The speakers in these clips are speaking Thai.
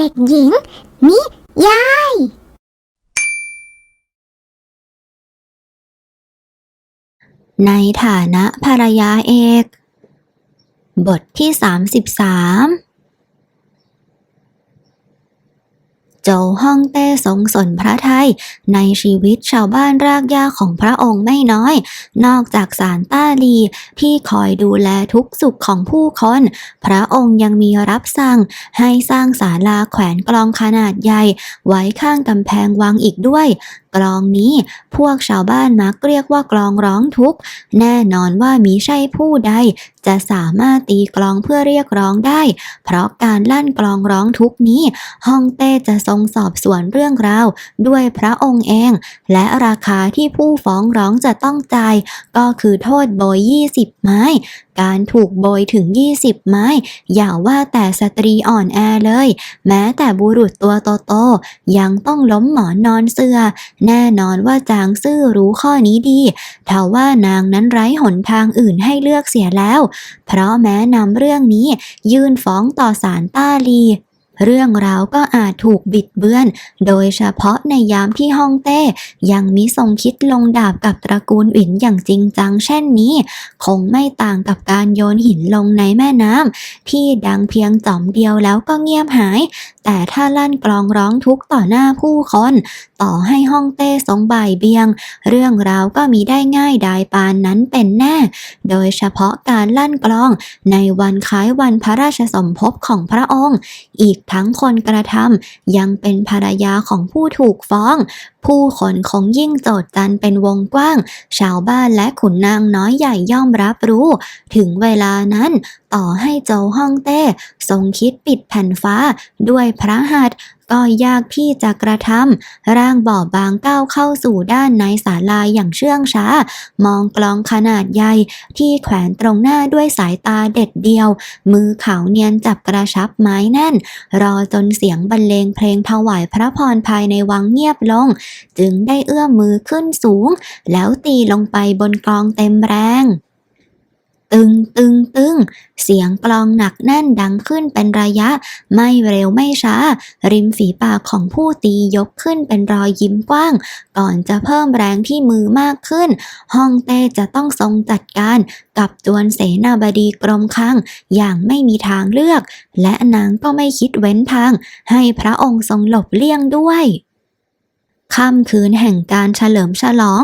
เด็กหญิง นิยาย ในฐานะภรรยาเอก บทที่ 33 โจวฮ่องเต้ทรงสนพระไทย ในชีวิตชาวบ้านรากหญ้าของพระองค์ไม่น้อย นอกจากสารต้าลีที่คอยดูแลทุกสุขของผู้คน พระองค์ยังมีรับสั่งให้สร้างศาลาแขวนกลองขนาดใหญ่ ไว้ข้างกำแพงวังอีกด้วย กลองนี้พวกชาวบ้านมักเรียกว่ากลองร้องทุกข์แน่นอนว่ามีใช่ผู้ใดจะสามารถตีกลองเพื่อเรียกร้องได้ เพราะการลั่นกลองร้องทุกข์นี้ ฮ่องเต้จะทรงสอบสวนเรื่องราวด้วยพระองค์เอง และราคาที่ผู้ฟ้องร้องจะต้องจ่ายก็คือโทษโบย 20 ไม้ การถูกโบยถึง 20 ไม้ อย่าว่าแต่สตรีอ่อนแอเลย แม้แต่บุรุษตัวโตๆยังต้องล้มหมอนนอนเสือ แน่นอนว่าจางซื่อรู้ข้อนี้ดีทว่านางนั้นไร้หนทางอื่นให้เลือกเสียแล้ว เพราะแม้นำเรื่องนี้ยื่นฟ้องต่อศาลต้าลี เรื่องราวก็อาจถูกบิดเบือน โดยเฉพาะในยามที่ฮ่องเต้ ยังมิทรงคิดลงดาบกับตระกูลอินอย่างจริงจังเช่นนี้ คงไม่ต่างกับการโยนหินลงในแม่น้ำที่ดังเพียงจอมเดียวแล้วก็เงียบหาย แต่ถ้าลั่นกลองร้องทุกต่อหน้าผู้คน ต่อให้ฮ่องเต้ทรงบ่ายเบียง เรื่องราวก็มีได้ง่ายดายปานนั้นเป็นแน่ โดยเฉพาะการลั่นกลองในวันคล้ายวันพระราชสมภพของพระองค์ อีกทั้งคนกระทำยังเป็นภรรยาของผู้ถูกฟ้อง ผู้คนคงยิ่งโจดจันเป็นวงกว้าง ชาวบ้านและขุนนางน้อยใหญ่ย่อมรับรู้ ถึงเวลานั้น ต่อให้โจวฮ่องเต้ ทรงคิดปิดแผ่นฟ้าด้วยพระหัตถ์ ก็ยากที่จะกระทำร่างบอบบางก้าวเข้าสู่ด้านในศาลาอย่างเชื่องช้า มองกลองขนาดใหญ่ที่แขวนตรงหน้าด้วยสายตาเด็ดเดียว มือเขาเนียนจับกระชับไม้แน่น รอจนเสียงบรรเลงเพลงถวายพระพรภายในวังเงียบลง จึงได้เอื้อมมือขึ้นสูง แล้วตีลงไปบนกลองเต็มแรง ตึงตึงตึง เสียงกลองหนักแน่นดังขึ้นเป็นระยะ ไม่เร็วไม่ช้า ริมฝีปากของผู้ตียกขึ้นเป็นรอยยิ้มกว้าง ก่อนจะเพิ่มแรงที่มือมากขึ้นฮ่องเต้จะต้องทรงจัดการกับจวนเสนาบดีกรมคังอย่างไม่มีทางเลือก และนางก็ไม่คิดเว้นทาง ให้พระองค์ทรงหลบเลี่ยงด้วย ค่ำคืนแห่งการเฉลิมฉลอง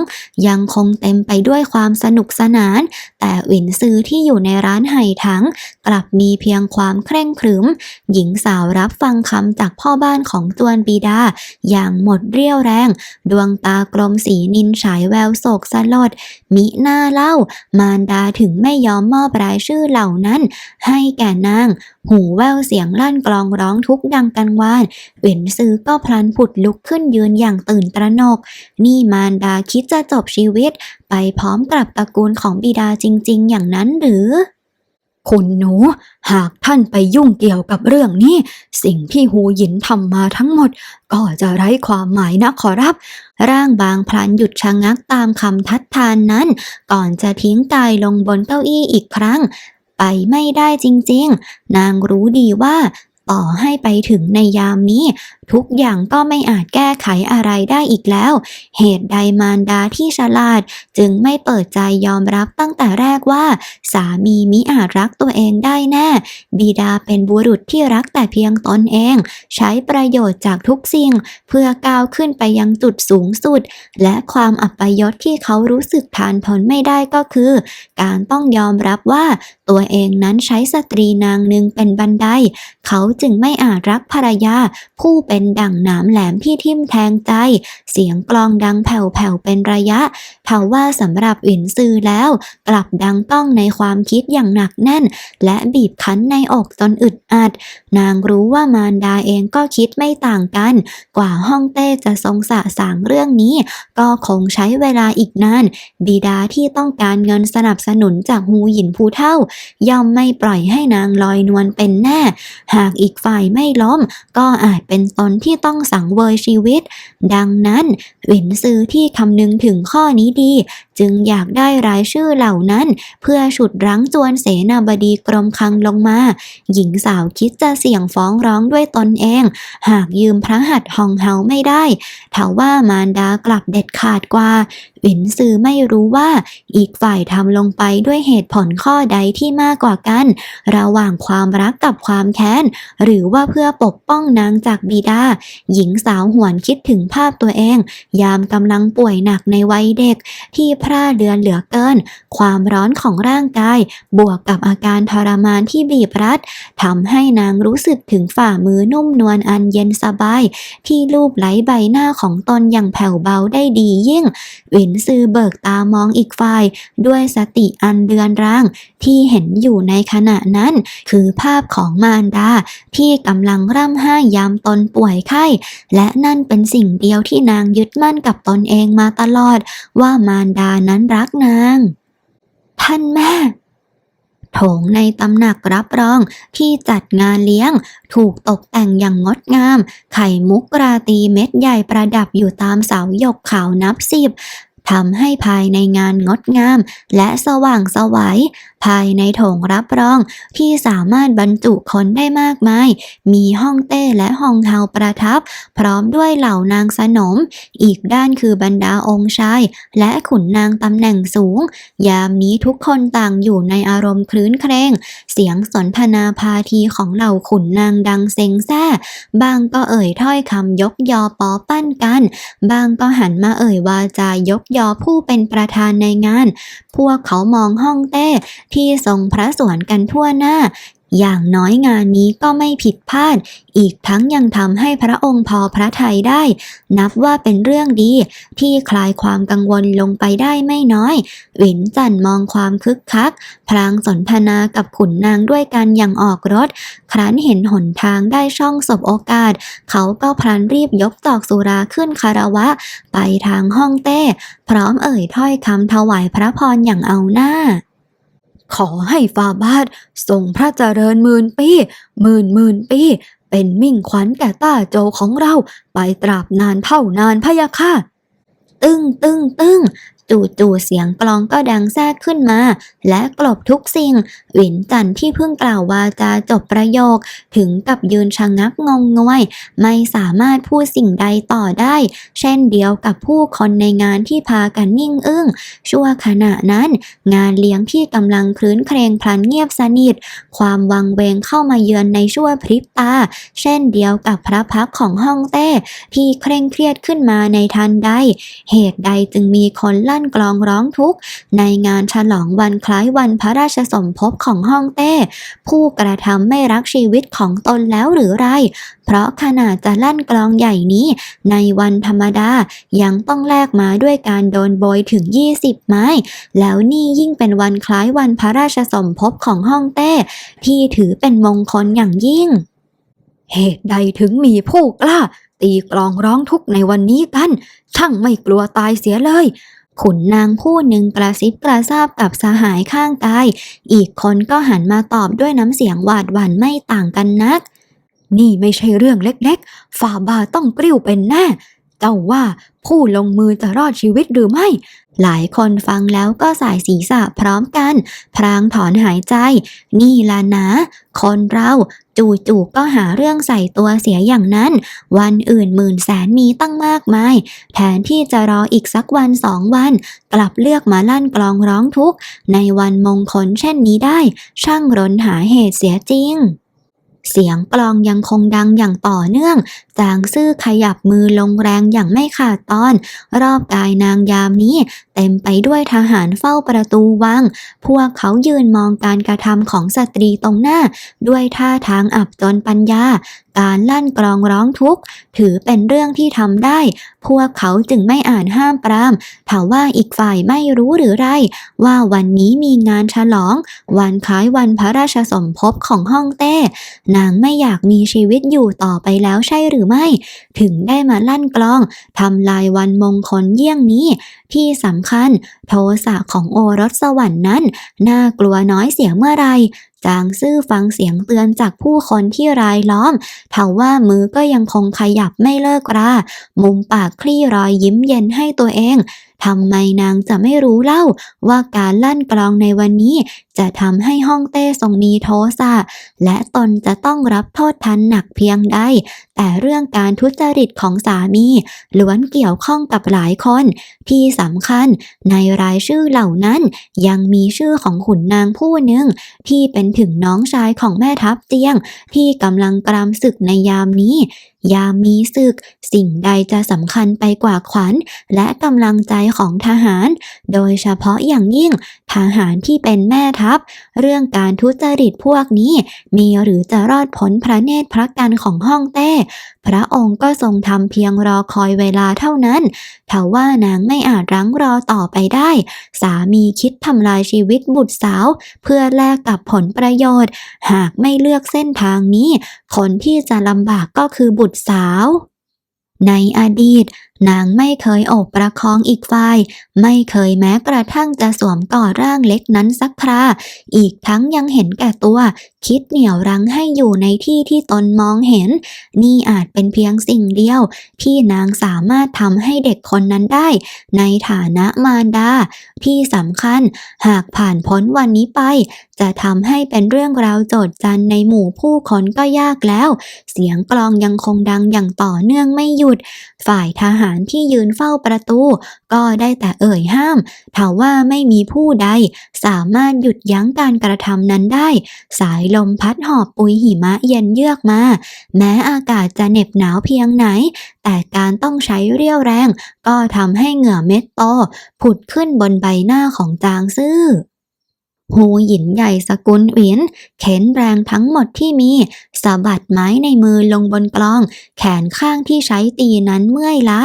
ยังคงเต็มไปด้วยความสนุกสนาน แต่หวินซือที่อยู่ในร้านไห่ถัง กลับมีเพียงความเคร่งครึม หญิงสาวรับฟังคำจากพ่อบ้านของจวนบิดา อย่างหมดเรี่ยวแรง ดวงตากลมสีนินฉายแววโศกสลด มิหน้าเล่า มารดาถึงไม่ยอมมอบรายชื่อเหล่านั้น ให้แก่นาง หูแววเสียงลั่นกลองร้องทุกดังกังวานเวินซื้อก็พลันผุดลุกขึ้นยืนอย่างตื่นตระหนก นี่มารดาคิดจะจบชีวิต ไปพร้อมกับตระกูลของบิดาจริง ๆ อย่างนั้นหรือคุณหนู หากท่านไปยุ่งเกี่ยวกับเรื่องนี้ สิ่งที่หูหยินทำมาทั้งหมด ก็จะไร้ความหมายนะขอรับ ร่างบางพลันหยุดชะงักตามคำทัดทานนั้น ก่อนจะทิ้งกายลงบนเก้าอี้อีกครั้ง ไปไม่ได้จริงๆ นางรู้ดีว่า ต่อให้ไปถึงในยามนี้ ทุกอย่างก็ไม่อาจแก้ไขอะไรได้อีกแล้ว เหตุใดมารดาที่ฉลาด จึงไม่เปิดใจยอมรับตั้งแต่แรกว่า สามีมิอาจรักตัวเองได้แน่ บิดาเป็นบุรุษที่รักแต่เพียงตนเอง ใช้ประโยชน์จากทุกสิ่ง เพื่อก้าวขึ้นไปยังจุดสูงสุด และความอัปยศที่เขารู้สึกทานทนไม่ได้ก็คือ การต้องยอมรับว่าตัวเองนั้นใช้สตรีนางหนึ่งเป็นบันได เขาจึงไม่อาจรักภรรยา ผู้เป็นดั่งหนามแหลมที่ทิ่มแทงใจ เสียงกลองดังแผ่วๆเป็นระยะทว่าสำหรับอินซือแล้ว กลับดังต้องในความคิดอย่างหนักแน่น และบีบคั้นในอกจนอึดอัด นางรู้ว่ามารดาเองก็คิดไม่ต่างกัน กว่าฮ่องเต้จะทรงสะสางเรื่องนี้ ก็คงใช้เวลาอีกนาน บิดาที่ต้องการเงินสนับสนุนจากฮูหยินผู้เท่า ย่อมไม่ปล่อยให้นางลอยนวลเป็นแน่ หากอีกฝ่ายไม่ล้ม ก็อาจเป็นตนที่ต้องสังเวยชีวิต ดังนั้นหวินซือที่คำนึงถึงข้อนี้ดี จึงอยากได้รายชื่อเหล่านั้น เพื่อฉุดรั้งจวนเสนาบดีกรมคังลงมา หญิงสาวคิดจะเสี่ยงฟ้องร้องด้วยตนเอง หากยืมพระหัตถ์ฮองเฮาไม่ได้ทว่ามารดากลับเด็ดขาดกว่า วินซือไม่รู้ว่า อีกฝ่ายทำลงไปด้วยเหตุผลข้อใดที่มากกว่ากัน ระหว่างความรักกับความแค้น หรือว่าเพื่อปกป้องนางจากบิดา หญิงสาวหวนคิดถึงภาพตัวเอง ยามกำลังป่วยหนักในวัยเด็ก ที่พร่าเดือนเหลือเกิน ความร้อนของร่างกาย บวกกับอาการทรมานที่บีบรัดทำให้นางรู้สึกถึงฝ่ามือนุ่มนวลอันเย็นสบาย ที่ลูบไหลใบหน้าของตนอย่างแผ่วเบาได้ดียิ่งหวินซือเบิกตามองอีกฝ่าย ด้วยสติอันเดือนร่างที่เห็นอยู่ในขณะนั้น คือภาพของมารดา ที่กำลังร่ำไห้ยามตนป่วยไข้ และนั่นเป็นสิ่งเดียวที่นางยึดมั่นกับตนเองมาตลอด ว่ามารดานั้นรักนาง ท่านแม่โถงในตำหนักรับรองที่จัดงานเลี้ยง ถูกตกแต่งอย่างงดงาม ไข่มุกราตรีเม็ดใหญ่ประดับอยู่ตามเสาหยกขาวนับสิบ ทำให้ภายในงานงดงามและสว่างไสวัย ภายในโถงรับรองที่สามารถบรรจุคนได้มากมาย มีห้องเต้และห้องเฮาประทับ พร้อมด้วยเหล่านางสนม อีกด้านคือบรรดาองค์ชาย และขุนนางตำแหน่งสูง ยามนี้ทุกคนต่างอยู่ในอารมณ์คลื้นเครงเสียงสนทนาพาทีของเหล่าขุนนางดังเซ็งแซ่บางก็เอ่ยถ้อยคำยกยอปอปั้นกัน บางก็หันมาเอ่ยวาจายกยอผู้เป็นประธานในงาน พวกเขามองห้องเต้ที่ทรงพระสวนกันทั่วหน้า อย่างน้อยงานนี้ก็ไม่ผิดพลาด อีกทั้งยังทำให้พระองค์พอพระทัยได้ นับว่าเป็นเรื่องดี ที่คลายความกังวลลงไปได้ไม่น้อยหวินจันมองความคึกคัก พลางสนทนากับขุนนางด้วยกันอย่างออกรถ ครั้นเห็นหนทางได้ช่องสบโอกาส เขาก็พลันรีบยกตอกสุราขึ้นคารวะ ไปทางห้องเต้ พร้อมเอ่ยถ้อยคำถวายพระพรอย่างเอาหน้า ขอให้ฟาบาททรงพระเจริญหมื่นปีหมื่นหมื่นปีเป็นมิ่งขวัญแก่ต้าโจของเรา ไปตราบนานเท่านานพะยะค่ะ ตึ้งตึ้งตึ้งจู่ๆเสียงกลองก็ดังแทรกขึ้นมา และกลบทุกสิ่ง หวินจันที่เพิ่งกล่าววาจาจบประโยค ถึงกับยืนชะงักงงงวย ไม่สามารถพูดสิ่งใดต่อได้ เช่นเดียวกับผู้คนในงานที่พากันนิ่งอึ้ง ชั่วขณะนั้น งานเลี้ยงที่กำลังคลื้นเครงพลันเงียบสนิท ความวังเวงเข้ามาเยือนในชั่วพริบตา เช่นเดียวกับพระพักของห้องเต้ที่เคร่งเครียดขึ้นมาในทันใด เหตุใดจึงมีคนลั่ั่นกลองร้องทุกข์ ในงานฉลองวันคล้ายวันพระราชสมภพของฮ่องเต้ ผู้กระทำไม่รักชีวิตของตนแล้วหรือไร เพราะขนาดจะลั่นกลองใหญ่นี้ ในวันธรรมดายังต้องแลกมาด้วยการโดนโบยถึง 20 ไม้ แล้วนี่ยิ่งเป็นวันคล้ายวันพระราชสมภพของฮ่องเต้ ที่ถือเป็นมงคลอย่างยิ่ง เหตุใดถึงมีผู้กล้าตีกลองร้องทุกข์ในวันนี้กัน ช่างไม่กลัวตายเสียเลย ขุนนางผู้หนึ่งกระซิบกระซาบกับสหายข้างกาย อีกคนก็หันมาตอบด้วยน้ำเสียงหวาดหวั่นไม่ต่างกันนัก นี่ไม่ใช่เรื่องเล็กๆ ฝ่าบาต้องกริ้วเป็นแน่ เจ้าว่าผู้ลงมือจะรอดชีวิตหรือไม่ หลายคนฟังแล้วก็สายศีรษะพร้อมกัน พรางถอนหายใจ นี่ล่ะนะ คนเราจู่ๆก็หาเรื่องใส่ตัวเสียอย่างนั้น วันอื่นหมื่นแสนมีตั้งมากมาย แทนที่จะรออีกสักวันสองวัน กลับเลือกมาลั่นกลองร้องทุกข์ในวันมงคลเช่นนี้ได้ ช่างรนหาเหตุเสียจริง เสียงกลองยังคงดังอย่างต่อเนื่อง จางซื่อขยับมือลงแรงอย่างไม่ขาดตอน รอบกายนางยามนี้ เต็มไปด้วยทหารเฝ้าประตูวัง พวกเขายืนมองการกระทำของสตรีตรงหน้า ด้วยท่าทางอับจนปัญญา การลั่นกลองร้องทุกข์ถือเป็นเรื่องที่ทำได้ พวกเขาจึงไม่อ่านห้ามปรามถาว่าอีกฝ่ายไม่รู้หรือไร ว่าวันนี้มีงานฉลอง วันคล้ายวันพระราชสมภพของฮ่องเต้ นางไม่อยากมีชีวิตอยู่ต่อไปแล้วใช่หรือไม่ ถึงได้มาลั่นกลองทำลายวันมงคลเยี่ยงนี้ ที่สำคัญ โทสะของโอรสสวรรค์นั้น น่ากลัวน้อยเสียเมื่อไร จางซื่อฟังเสียงเตือนจากผู้คนที่รายล้อมทว่ามือก็ยังคงขยับไม่เลิกรา มุมปากคลี่รอยยิ้มเย็นให้ตัวเองทำไมนางจะไม่รู้เล่าว่าการลั่นกลองในวันนี้ จะทำให้ห้องเต้ทรงมีโทสะและตนจะต้องรับโทษทันหนักเพียงใด แต่เรื่องการทุจริตของสามีล้วนเกี่ยวข้องกับหลายคน ที่สำคัญในรายชื่อเหล่านั้น ยังมีชื่อของขุนนางผู้หนึ่ง ที่เป็นถึงน้องชายของแม่ทัพเจียง ที่กำลังกรามศึกในยามนี้ ยามมีศึก สิ่งใดจะสำคัญไปกว่าขวัญ และกำลังใจของทหาร โดยเฉพาะอย่างยิ่งทหารที่เป็นแม่ทัพ เรื่องการทุจริตพวกนี้ มีหรือจะรอดพ้นพระเนตรพระกันของห้องเต้ พระองค์ก็ทรงทำเพียงรอคอยเวลาเท่านั้นทว่านางไม่อาจรั้งรอต่อไปได้ สามีคิดทำลายชีวิตบุตรสาว เพื่อแลกกับผลประโยชน์ หากไม่เลือกเส้นทางนี้ คนที่จะลำบากก็คือบุตรสาว ในอดีต นางไม่เคยโอบประคองอีกฝ่าย ไม่เคยแม้กระทั่งจะสวมกอดร่างเล็กนั้นสักครา อีกทั้งยังเห็นแก่ตัว คิดเหนี่ยวรั้งให้อยู่ในที่ที่ตนมองเห็น นี่อาจเป็นเพียงสิ่งเดียว ที่นางสามารถทำให้เด็กคนนั้นได้ ในฐานะมารดา ที่สำคัญ หากผ่านพ้นวันนี้ไป จะทำให้เป็นเรื่องราวโจทย์จันในหมู่ผู้คนก็ยากแล้ว เสียงกลองยังคงดังอย่างต่อเนื่องไม่หยุด ฝ่ายทหารที่ยืนเฝ้าประตู ก็ได้แต่เอ่ยห้ามถาว่าไม่มีผู้ใด สามารถหยุดยั้งการกระทำนั้นได้ สายลมพัดหอบปุยหิมะเย็นเยือกมา แม้อากาศจะเหน็บหนาวเพียงไหน แต่การต้องใช้เรี่ยวแรง ก็ทำให้เหงื่อเม็ดโตผุดขึ้นบนใบหน้าของจางซื่อ หูหยินใหญ่สกุลหวินเข็นแรงทั้งหมดที่มีสะบัดไม้ในมือลงบนกลอง แขนข้างที่ใช้ตีนั้นเมื่อยล้า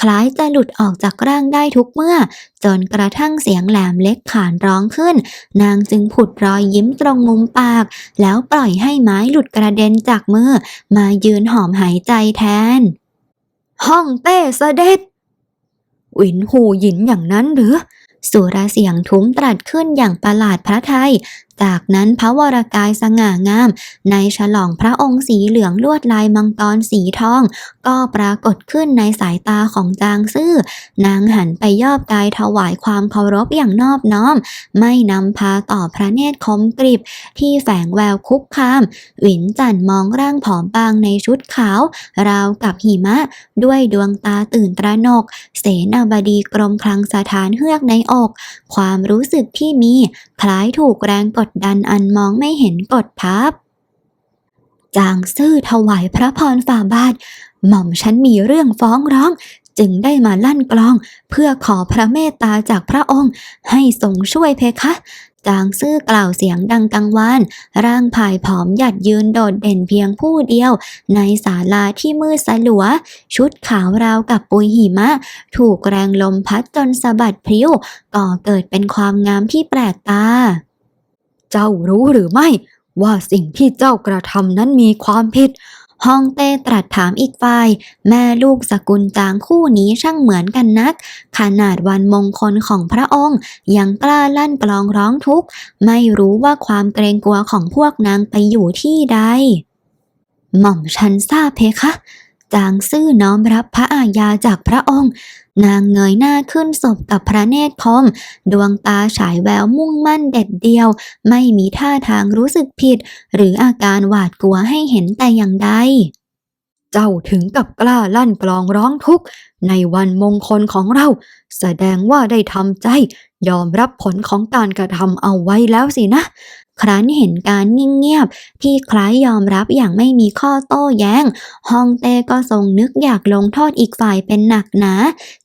คล้ายจะหลุดออกจากร่างได้ทุกเมื่อ จนกระทั่งเสียงแหลมเล็กขานร้องขึ้น นางจึงผุดรอยยิ้มตรงมุมปาก แล้วปล่อยให้ไม้หลุดกระเด็นจากมือ มายืนหอมหายใจแทน ห้องเต้เสด็จหวินหูหยินอย่างนั้นหรือ สุรเสียงทุ้มตรัสขึ้นอย่างประหลาดพระไทยจากนั้นพระวรากายสง่างาม ในฉลองพระองค์สีเหลืองลวดลายมังกรสีทอง ก็ปรากฏขึ้นในสายตาของจางซื่อนางหันไปยอบกายถวายความเคารพอย่างนอบน้อม ไม่นำพาต่อพระเนตรคมกริบ ที่แฝงแววคุกคาม หวินจันมองร่างผอมบางในชุดขาว ราวกับหิมะ ด้วยดวงตาตื่นตระหนก เสนาบดีกรมคลังสถานเฮือกในอก ความรู้สึกที่มี คล้ายถูกแรงกดดดันอันมองไม่เห็นกดทับ จางซื่อถวายพระพรฝ่าบาท หม่อมฉันมีเรื่องฟ้องร้อง จึงได้มาลั่นกลอง เพื่อขอพระเมตตาจากพระองค์ ให้ทรงช่วยเพคะจางซื่อกล่าวเสียงดังกังวานร่างผายผอมหยัดยืนโดดเด่นเพียงผู้เดียว ในศาลาที่มืดสลัว ชุดขาวราวกับปุยหิมะ ถูกแรงลมพัดจนสะบัดพริ้ว ก่อเกิดเป็นความงามที่แปลกตา เจ้ารู้หรือไม่ ว่าสิ่งที่เจ้ากระทำนั้นมีความผิดฮองเต้ตรัสถามอีกฝ่าย แม่ลูกสกุลจางคู่นี้ช่างเหมือนกันนัก ขนาดวันมงคลของพระองค์ ยังกล้าลั่นกลองร้องทุกข์ ไม่รู้ว่าความเกรงกลัวของพวกนางไปอยู่ที่ใด หม่อมฉันทราบเพคะ จางซื่อน้อมรับพระอาญาจากพระองค์ นางเงยหน้าขึ้นศพกับพระเนตรคม ดวงตาฉายแววมุ่งมั่นเด็ดเดียว ไม่มีท่าทางรู้สึกผิด หรืออาการหวาดกลัวให้เห็นแต่อย่างใดเจ้าถึงกับกล้าลั่นกลองร้องทุกข์ในวันมงคลของเรา แสดงว่าได้ทำใจ ยอมรับผลของการกระทำเอาไว้แล้วสินะ ครั้นเห็นการนิ่งเงียบที่คล้ายยอมรับอย่างไม่มีข้อโต้แย้งฮองเต้ก็ทรงนึกอยากลงโทษอีกฝ่ายเป็นหนักหนา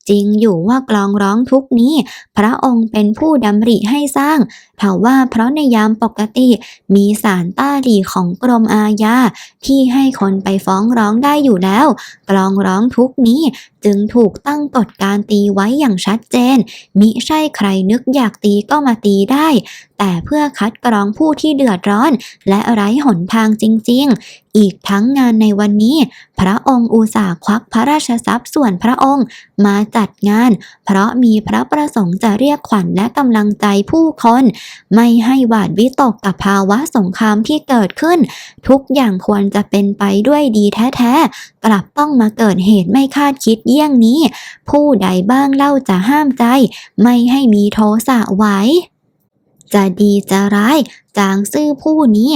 จริงอยู่ว่ากลองร้องทุกนี้ พระองค์เป็นผู้ดำริให้สร้างเถาว่าเพราะในยามปกติมีสารต้าดีของกรมอาญาที่ให้คนไปฟ้องร้องได้อยู่แล้ว กลองร้องทุกนี้จึงถูกตั้งกฎการตีไว้อย่างชัดเจน มิใช่ใครนึกอยากตีก็มาตีได้ แต่เพื่อคัดกรองผู้ที่เดือดร้อน และไร้หนทางจริง ๆ อีกทั้งงานในวันนี้ พระองค์อุตส่าห์ควักพระราชทรัพย์ส่วนพระองค์มาจัดงาน เพราะมีพระประสงค์จะเรียกขวัญและกำลังใจผู้คน ไม่ให้หวาดวิตกกับภาวะสงครามที่เกิดขึ้น ทุกอย่างควรจะเป็นไปด้วยดีแท้ๆ กลับต้องมาเกิดเหตุไม่คาดคิดเยี่ยงนี้ ผู้ใดบ้างเล่าจะห้ามใจ ไม่ให้มีโทสะไว้ จะดีจะร้าย จางซื่อผู้นี้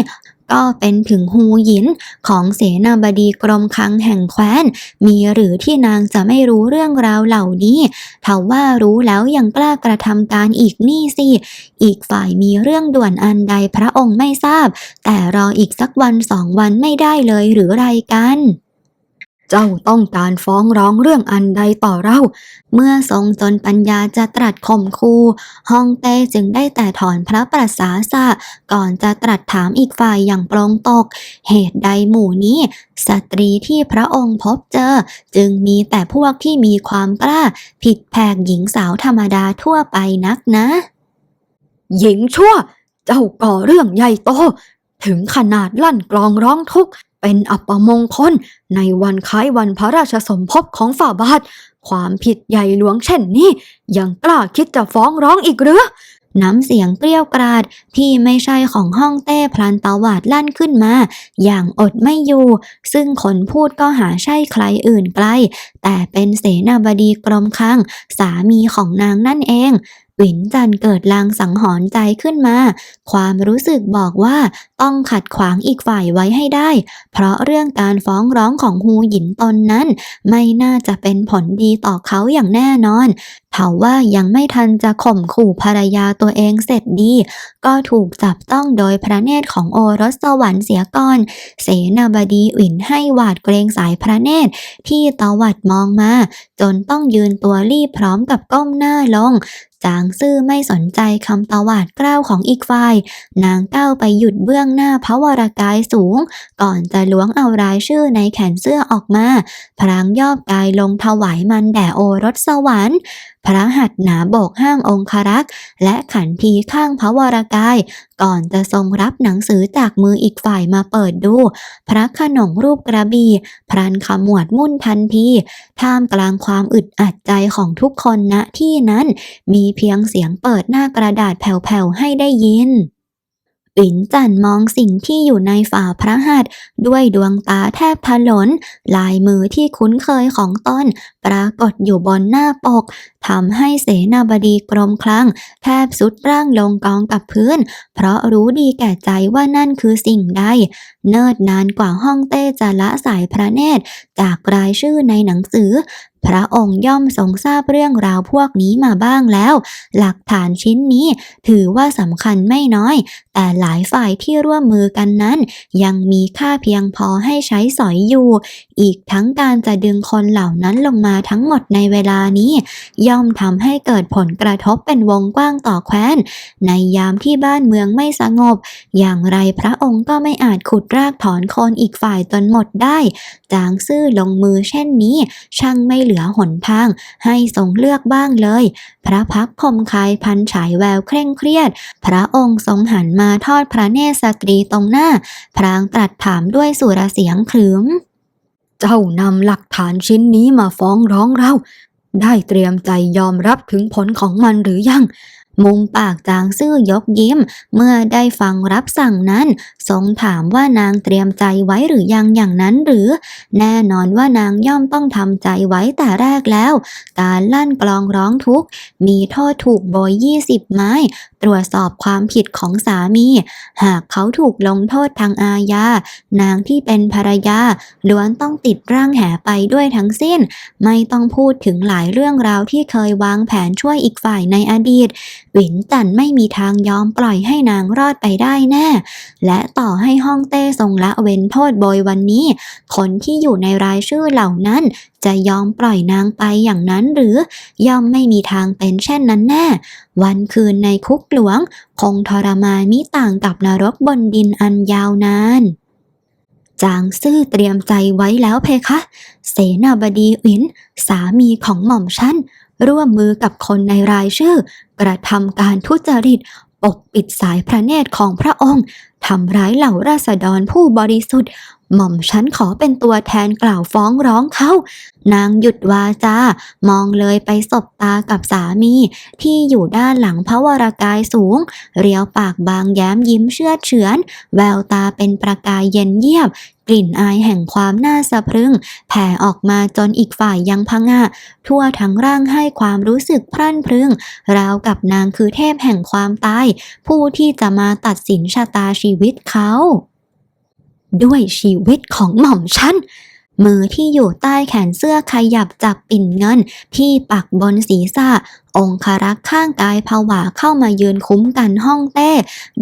ก็เป็นถึงฮูหยินของเสนาบดีกรมคลังแห่งแคว้น มีหรือที่นางจะไม่รู้เรื่องราวเหล่านี้ถ้าว่ารู้แล้วยังกล้ากระทำการอีกนี่สิ อีกฝ่ายมีเรื่องด่วนอันใดพระองค์ไม่ทราบ แต่รออีกสักวันสองวันไม่ได้เลยหรือไรกัน เจ้าต้องการฟ้องร้องเรื่องอันใดต่อเรา เมื่อทรงจนปัญญาจะตรัสข่มคูฮองเต้จึงได้แต่ถอนพระประสาสะก่อนจะตรัสถามอีกฝ่ายอย่างปรงตก เหตุใดหมู่นี้ สตรีที่พระองค์พบเจอ จึงมีแต่พวกที่มีความกล้า ผิดแผกหญิงสาวธรรมดาทั่วไปนักนะ หญิงชั่ว เจ้าก่อเรื่องใหญ่โตถึงขนาดลั่นกลองร้องทุกข์ เป็นอัปมงคล ในวันคล้ายวันพระราชสมภพของฝ่าบาท ความผิดใหญ่หลวงเช่นนี้ ยังกล้าคิดจะฟ้องร้องอีกหรือน้ำเสียงเกลี้ยวกราดที่ไม่ใช่ของห้องเต้พลันตวาดลั่นขึ้นมา อย่างอดไม่อยู่ ซึ่งคนพูดก็หาใช่ใครอื่นไกล แต่เป็นเสนาบดีกรมคัง สามีของนางนั่นเอง หวินจันเกิดลางสังหรณ์ใจขึ้นมา ความรู้สึกบอกว่าต้องขัดขวางอีกฝ่ายไว้ให้ได้ เพราะเรื่องการฟ้องร้องของฮูหยินตนนั้น ไม่น่าจะเป็นผลดีต่อเขาอย่างแน่นอนเถาว่ายังไม่ทันจะข่มขู่ภรรยาตัวเองเสร็จดี ก็ถูกจับต้องโดยพระเนตรของโอรสสวรรค์เสียก่อน เสนาบดีหวินให้หวาดเกรงสายพระเนตรที่ตวัดมองมา จนต้องยืนตัวรีบพร้อมกับก้มหน้าลง จางซื่อไม่สนใจคำตวาดกล้าวของอีกฝ่าย นางก้าวไปหยุดเบื้องหน้าพระวรากายสูง ก่อนจะล้วงเอารายชื่อในแขนเสื้อออกมา พรางยอบกายลงถวายมันแด่โอรสสวรรค์พระหัตถ์หนาโบกห้างองครักษ์และขันทีข้างพระวรากายก่อนจะทรงรับหนังสือจากมืออีกฝ่ายมาเปิดดู พระขนงรูปกระบี่พรันขมวดมุ่นทันทีท่ามกลางความอึดอัดใจของทุกคนณที่นั้น มีเพียงเสียงเปิดหน้ากระดาษแผ่วๆให้ได้ยิน ปิ่นจันมองสิ่งที่อยู่ในฝ่าพระหัตถ์ด้วยดวงตาแทบถลน ลายมือที่คุ้นเคยของตนปรากฏอยู่บนหน้าปกทำให้เสนาบดีกรมคลัง แทบสุดร่างลงกองกับพื้น เพราะรู้ดีแก่ใจว่านั่นคือสิ่งใด เนิ่นนานกว่าห้องเต้จะละสายพระเนตร จากรายชื่อในหนังสือ พระองค์ย่อมทรงทราบเรื่องราวพวกนี้มาบ้างแล้ว หลักฐานชิ้นนี้ถือว่าสำคัญไม่น้อย แต่หลายฝ่ายที่ร่วมมือกันนั้น ยังมีค่าเพียงพอให้ใช้สอยอยู่ อีกทั้งการจะดึงคนเหล่านั้นลงมาทั้งหมดในเวลานี้ ย่อมทำให้เกิดผลกระทบเป็นวงกว้างต่อแคว้น ในยามที่บ้านเมืองไม่สงบ อย่างไรพระองค์ก็ไม่อาจขุดรากถอนคนอีกฝ่ายจนหมดได้ จางซื่อลงมือเช่นนี้ ช่างไม่เหลือหนทาง ให้ทรงเลือกบ้างเลย พระพักคมคายพันฉายแววเคร่งเครียด พระองค์ทรงหันมาทอดพระเนตรสตรีตรงหน้า พรางตรัสถามด้วยสุรเสียงขรึม เจ้านำหลักฐานชิ้นนี้มาฟ้องร้องเรา ได้เตรียมใจยอมรับถึงผลของมันหรือยัง มุมปากจางซื่อยกยิ้ม เมื่อได้ฟังรับสั่งนั้น ทรงถามว่านางเตรียมใจไว้หรือยังอย่างนั้นหรือ แน่นอนว่านางย่อมต้องทำใจไว้แต่แรกแล้ว การลั่นกลองร้องทุกข์ มีโทษถูกโบยยี่สิบไม้ ตรวจสอบความผิดของสามี หากเขาถูกลงโทษทางอาญา นางที่เป็นภรรยาล้วนต้องติดร่างแหไปด้วยทั้งสิ้น ไม่ต้องพูดถึงหลายเรื่องราวที่เคยวางแผนช่วยอีกฝ่ายในอดีต หวินจันไม่มีทางยอมปล่อยให้นางรอดไปได้แน่ และต่อให้ห้องเต้ทรงละเว้นโทษโบยวันนี้ คนที่อยู่ในรายชื่อเหล่านั้น จะยอมปล่อยนางไปอย่างนั้นหรือย่อมไม่มีทางเป็นเช่นนั้นแน่ วันคืนในคุกหลวง คงทรมานมิต่างกับนรกบนดินอันยาวนานจางซื่อเตรียมใจไว้แล้วเพคะ เสนาบดีอิน สามีของหม่อมฉัน ร่วมมือกับคนในรายชื่อ กระทำการทุจริต ปกปิดสายพระเนตรของพระองค์ ทำร้ายเหล่าราษฎรผู้บริสุทธิ์ หม่อมฉันขอเป็นตัวแทนกล่าวฟ้องร้องเขา นางหยุดวาจา มองเลยไปสบตากับสามี ที่อยู่ด้านหลังพระวรากายสูง เรียวปากบางแย้มยิ้มเชื่อเฉือน แววตาเป็นประกายเย็นเยียบ กลิ่นอายแห่งความน่าสะพรึง แผ่ออกมาจนอีกฝ่ายยังพะงะทั่วทั้งร่างให้ความรู้สึกพรั่นพรึง ราวกับนางคือเทพแห่งความตาย ผู้ที่จะมาตัดสินชะตาชีวิตเขา ด้วยชีวิตของหม่อมฉันมือที่อยู่ใต้แขนเสื้อขยับจากปิ่นเงิน ที่ปักบนศีรษะ องครักษ์ข้างกายผวาเข้ามายืนคุ้มกันห้องเต้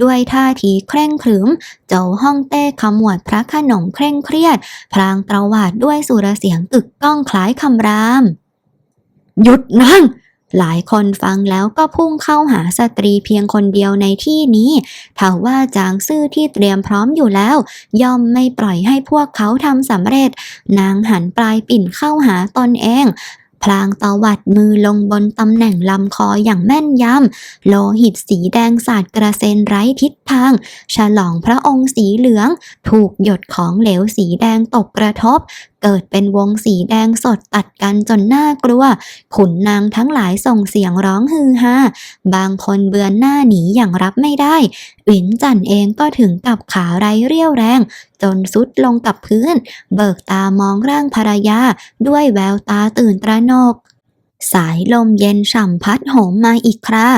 ด้วยท่าทีเคร่งขรึม เจ้าห้องเต้ขมวดพระขนงเคร่งเครียดพลางตระวาดด้วยสุรเสียงกึกก้องคล้ายคำราม หยุดนั่ง หลายคนฟังแล้วก็พุ่งเข้าหาสตรีเพียงคนเดียวในที่นี้ถาว่าจางซื่อที่เตรียมพร้อมอยู่แล้ว ย่อมไม่ปล่อยให้พวกเขาทำสำเร็จ นางหันปลายปิ่นเข้าหาตนเองพลางตวัดมือลงบนตำแหน่งลำคออย่างแม่นยำ โลหิตสีแดงสาดกระเซ็นไร้ทิศทาง ฉลองพระองค์สีเหลือง ถูกหยดของเหลวสีแดงตกกระทบ เกิดเป็นวงสีแดงสดตัดกันจนน่ากลัว ขุนนางทั้งหลายส่งเสียงร้องฮือฮาบางคนเบือนหน้าหนีอย่างรับไม่ได้หวินจันเองก็ถึงกับขาไร้เรี่ยวแรง จนสุดลงกับพื้น เบิกตามองร่างภรรยา ด้วยแววตาตื่นตระหนกสายลมเย็นฉ่ำพัดโหมมาอีกครา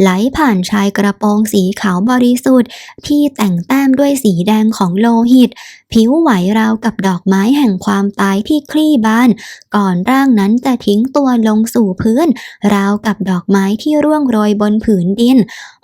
ไหลผ่านชายกระโปรงสีขาวบริสุทธิ์ ที่แต่งแต้มด้วยสีแดงของโลหิต ผิวไหวราวกับดอกไม้แห่งความตายที่คลี่บาน ก่อนร่างนั้นจะทิ้งตัวลงสู่พื้น ราวกับดอกไม้ที่ร่วงโรยบนผืนดิน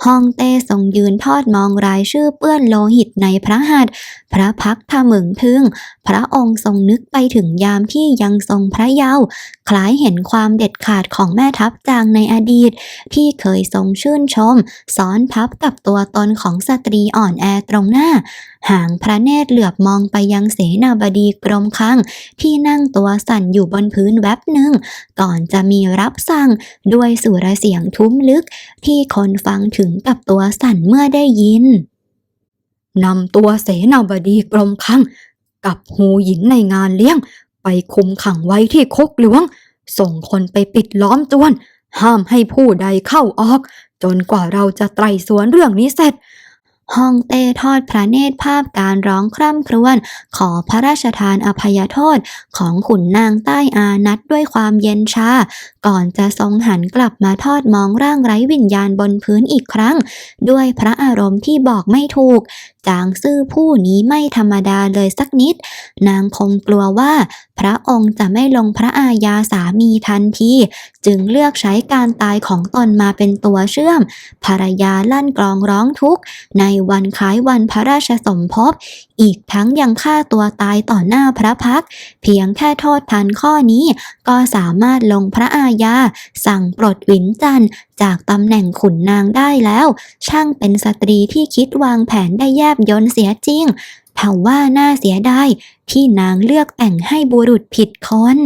ห้องเต้ทรงยืนทอดมองรายชื่อเปื้อนโลหิตในพระหัตถ์พระพักตร์ทะมึงทึง พระองค์ทรงนึกไปถึงยามที่ยังทรงพระเยาว์คล้ายเห็นความเด็ดขาดของแม่ทัพจางในอดีต ที่เคยทรงชื่นชม ซ้อนทับกับตัวตนของสตรีอ่อนแอตรงหน้า หางพระเนตรเหลือบมองไปยังเสนาบดีกรมคังที่นั่งตัวสั่นอยู่บนพื้นแวบหนึ่ง ก่อนจะมีรับสั่งด้วยสุรเสียงทุ้มลึก ที่คนฟังถึงกับตัวสั่นเมื่อได้ยินนำตัวเสนาบดีกรมคังกับหูหยินในงานเลี้ยง ไปคุมขังไว้ที่คุกหลวง ส่งคนไปปิดล้อมจวน ห้ามให้ผู้ใดเข้าออก จนกว่าเราจะไตร่สวนเรื่องนี้เสร็จ ห้องเต้ทอดพระเนตรภาพการร้องคร่ำครวญขอพระราชทานอภัยโทษของขุนนางใต้อานัดด้วยความเย็นชา ก่อนจะทรงหันกลับมาทอดมองร่างไร้วิญญาณบนพื้นอีกครั้ง ด้วยพระอารมณ์ที่บอกไม่ถูก จางซื่อผู้นี้ไม่ธรรมดาเลยสักนิด นางคงกลัวว่า พระองค์จะไม่ลงพระอาญาสามีทันที จึงเลือกใช้การตายของตนมาเป็นตัวเชื่อม ภรรยาลั่นกลองร้องทุกข์ ในวันคล้ายวันพระราชสมภพ อีกทั้งยังฆ่าตัวตายต่อหน้าพระพัก เพียงแค่โทษทันข้อนี้ ก็สามารถลงพระอาญา สั่งปลดวินจันจากตำแหน่งขุนนางได้แล้ว ช่างเป็นสตรีที่คิดวางแผนได้แยบยลเสียจริงทว่าน่าเสียดายที่นางเลือกแต่งให้บุรุษผิดคน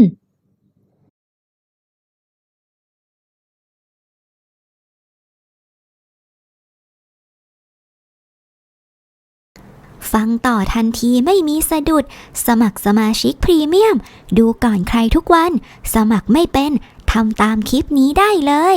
ฟังต่อทันทีไม่มีสะดุด สมัครสมาชิกพรีเมียม ดูก่อนใครทุกวัน สมัครไม่เป็น ทำตามคลิปนี้ได้เลย